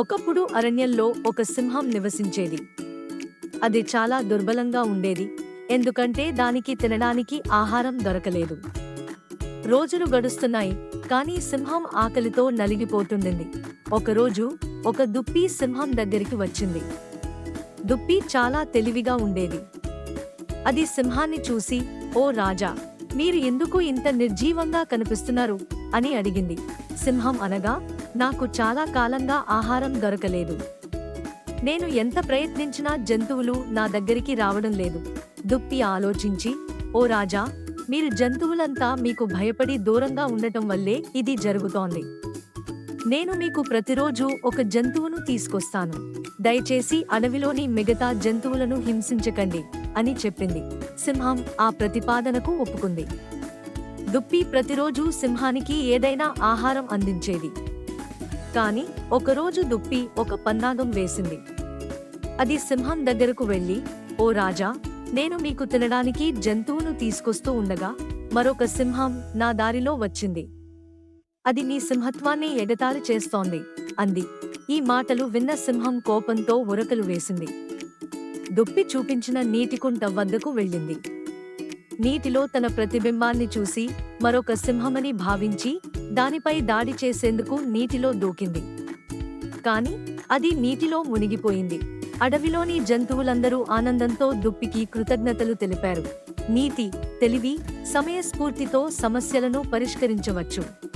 ఒకప్పుడు అరణ్యంలో ఒక సింహం నివసించేది. అది చాలా దుర్బలంగా ఉండేది. ఎందుకంటే దానికి తినడానికి ఆహారం దొరకలేదు. రోజులు గడుస్తున్నాయి కానీ సింహం ఆకలితో నలిగిపోతుండింది. ఒకరోజు ఒక దుప్పి సింహం దగ్గరికి వచ్చింది. దుప్పి చాలా తెలివిగా ఉండేది. అది సింహాన్ని చూసి ఓ రాజా మీరు ఎందుకు ఇంత నిర్జీవంగా కనిపిస్తున్నారు? అని అడిగింది. సింహం అనగా నాకు చాలా కాలంగా ఆహారం దొరకలేదు. నేను ఎంత ప్రయత్నించినా జంతువులు నా దగ్గరికి రావడం లేదు. దుప్పి ఆలోచించి ఓ రాజా మీరు జంతువులంతా మీకు భయపడి దూరంగా ఉండటం వల్లే ఇది జరుగుతోంది. నేను మీకు ప్రతిరోజు ఒక జంతువును తీసుకొస్తాను. దయచేసి అడవిలోని మిగతా జంతువులను హింసించకండి అని చెప్పింది. సింహం ఆ ప్రతిపాదనకు ఒప్పుకుంది. దుప్పి ప్రతిరోజు సింహానికి ఏదైనా ఆహారం అందించేది. కాని ఒకరోజు దుప్పి ఒక పన్నాగం వేసింది. అది సింహం దగ్గరకు వెళ్ళి ఓ రాజా నేను మీకు తినడానికి జంతువును తీసుకొస్తూ ఉండగా మరొక సింహం నా దారిలో వచ్చింది. అది నీ సింహత్వాన్ని ఎగతాళి చేస్తోంది అంది. ఈ మాటలు విన్న సింహం కోపంతో ఉరకలు వేసింది. దుప్పి చూపించిన నీటికుంట వద్దకు వెళ్ళింది. నీటిలో తన ప్రతిబింబాన్ని చూసి మరొక సింహమని భావించి దానిపై దాడి చేసేందుకు నీటిలో దూకింది. కాని అది నీటిలో మునిగిపోయింది. అడవిలోని జంతువులందరూ ఆనందంతో దుప్పికి కృతజ్ఞతలు తెలిపారు. నీతి తెలివి సమయస్ఫూర్తితో సమస్యలను పరిష్కరించవచ్చు.